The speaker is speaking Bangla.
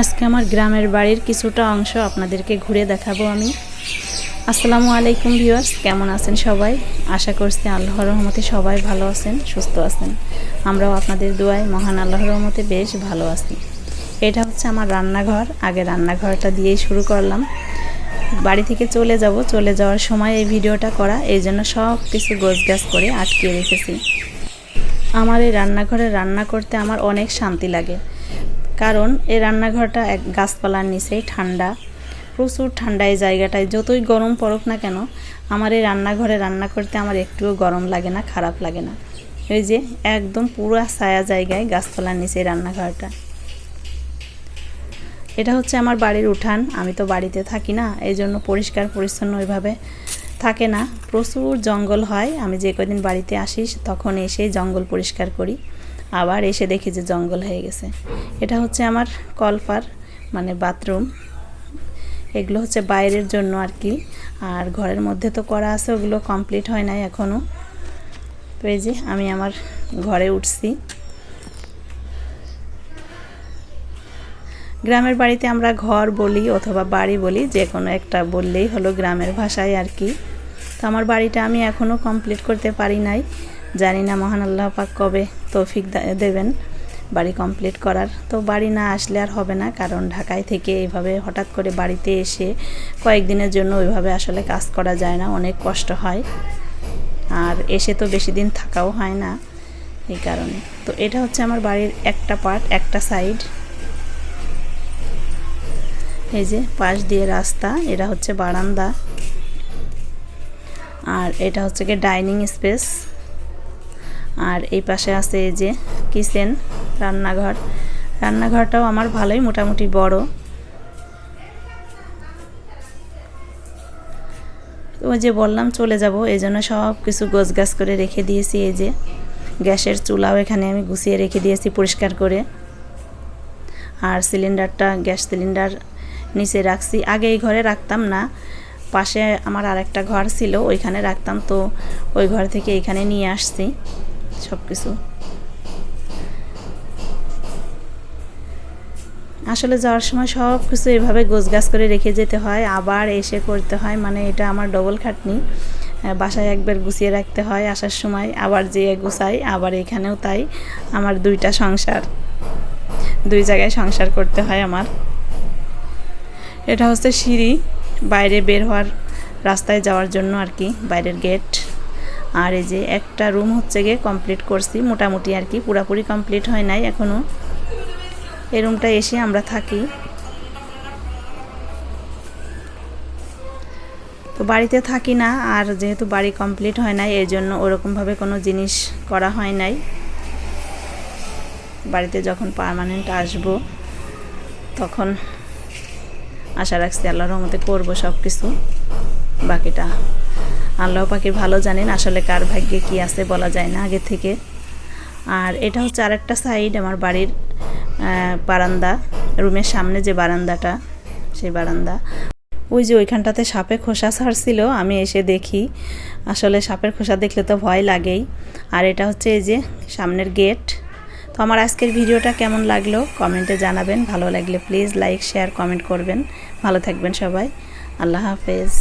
আজকে আমার গ্রামের বাড়ির কিছুটা অংশ আপনাদেরকে ঘুরে দেখাবো আমি। আসসালামু আলাইকুম ভিউয়ার্স, কেমন আছেন সবাই? আশা করছি আল্লাহর রহমতে সবাই ভালো আছেন, সুস্থ আছেন। আমরাও আপনাদের দোয়ায় মহান আল্লাহর রহমতে বেশ ভালো আছি। এটা হচ্ছে আমার রান্নাঘর, আগে রান্নাঘরটা দিয়েই শুরু করলাম। বাড়ি থেকে চলে যাব, চলে যাওয়ার সময় এই ভিডিওটা করা, এই জন্য সব কিছু গোছগাছ করে আটকে রেখেছি। আমার এই রান্নাঘরে রান্না করতে আমার অনেক শান্তি লাগে। কারণ এই রান্নাঘরটা এক গাছপালার নিচেই ঠান্ডা। প্রচুর ঠান্ডা এই জায়গাটায়। যতই গরম পড়ুক না কেন, আমার এই রান্নাঘরে রান্না করতে আমার একটুও গরম লাগে না, খারাপ লাগে না। এই যে একদম পুরো ছায়া জায়গায় গাছপালার নিচে রান্নাঘরটা। এটা হচ্ছে আমার বাড়ির উঠান। আমি তো বাড়িতে থাকি না এই জন্য পরিষ্কার পরিচ্ছন্ন ওইভাবে থাকে না। প্রচুর জঙ্গল হয়। আমি যে কদিন বাড়িতে আসি তখন এসে জঙ্গল পরিষ্কার করি। আবার এসে দেখি যে জঙ্গল হয়ে গেছে। এটা হচ্ছে আমার কলপার মানে বাথরুম। এগুলো হচ্ছে বাইরের জন্য আর কি। আর ঘরের মধ্যে তো করা আছে, ওগুলো কমপ্লিট হয় নাই এখনও তো এই যে আমি আমার ঘরে উঠছি। গ্রামের বাড়িতে আমরা ঘর বলি অথবা বাড়ি বলি, যে কোনো একটা বললেই হলো গ্রামের ভাষায় আর কি। তো আমার বাড়িটা আমি এখনও কমপ্লিট করতে পারি নাই। জানি না মহান আল্লাহ পাক কবে তৌফিক দেবেন বাড়ি কমপ্লিট করার। তো বাড়ি না আসলে আর হবে না, কারণ ঢাকায় থেকে এইভাবে হঠাৎ করে বাড়িতে এসে কয়েকদিনের জন্য ওইভাবে আসলে কাজ করা যায় না, অনেক কষ্ট হয়। আর এসে তো বেশি দিন থাকাও হয় না এই কারণে। তো এটা হচ্ছে আমার বাড়ির একটা পার্ট একটা সাইড এই যে পাশ দিয়ে রাস্তা, এটা হচ্ছে বারান্দা। আর এটা হচ্ছে গিয়ে ডাইনিং স্পেস আর এই পাশে আছে এই যে কিচেন, রান্নাঘর। রান্নাঘরটাও আমার ভালোই মোটামুটি বড়। ওই যে বললাম চলে যাব, এই জন্য সব কিছু গাছ করে রেখে দিয়েছি এই যে। গ্যাসের চুলাও এখানে আমি গুছিয়ে রেখে দিয়েছি পরিষ্কার করে। আর সিলিন্ডারটা, গ্যাস সিলিন্ডার নিচে রাখছি। আগে এই ঘরে রাখতাম না, পাশে আমার আরেকটা ঘর ছিল, ওইখানে রাখতাম। তো ওই ঘর থেকে এখানে নিয়ে আসছি। সব কিছু আসলে যাওয়ার সময় সব কিছু এভাবে গাছ করে রেখে যেতে হয়, আবার এসে করতে হয়। মানে এটা আমার ডবল খাটনি। বাসায় একবার গুছিয়ে রাখতে হয় আসার সময়, আবার যেয়ে গুছাই, আবার এখানেও তাই। আমার দুইটা সংসার, দুই জায়গায় সংসার করতে হয় আমার। এটা হচ্ছে সিঁড়ি, বাইরে বের হওয়ার রাস্তায় যাওয়ার জন্য আর কি, বাইরের গেট আর এই যে একটা রুম হচ্ছে গিয়ে কমপ্লিট করছি, মোটামুটি আর কি, পুরাপুরি কমপ্লিট হয় নাই এখনও এই রুমটা এসে আমরা থাকি। তো বাড়িতে থাকি না, আর যেহেতু বাড়ি কমপ্লিট হয় নাই এই জন্য ওরকমভাবে কোনো জিনিস করা হয় নাই। বাড়িতে যখন পারমানেন্ট আসব, তখন আশা রাখছি আল্লাহর রহমতে করব সব কিছু বাকিটা আল্লাহ পাখি ভালো জানেন আসলে কার ভাগ্যে কি আছে বলা যায় না আগে থেকে। আর এটা হচ্ছে আরেকটা সাইড আমার বাড়ির বারান্দা, রুমের সামনে যে বারান্দাটা, সেই বারান্দা। ওই যে ওইখানটাতে সাপে খোসা ছাড়ছিল, আমি এসে দেখি। আসলে সাপের খোসা দেখলে তো ভয় লাগেই। আর এটা হচ্ছে এই যে সামনের গেট। তো আমার আজকের ভিডিওটা কেমন লাগল কমেন্টে জানাবেন। ভালো লাগলে প্লিজ লাইক, শেয়ার, কমেন্ট করবেন। ভালো থাকবেন সবাই। আল্লাহ হাফেজ।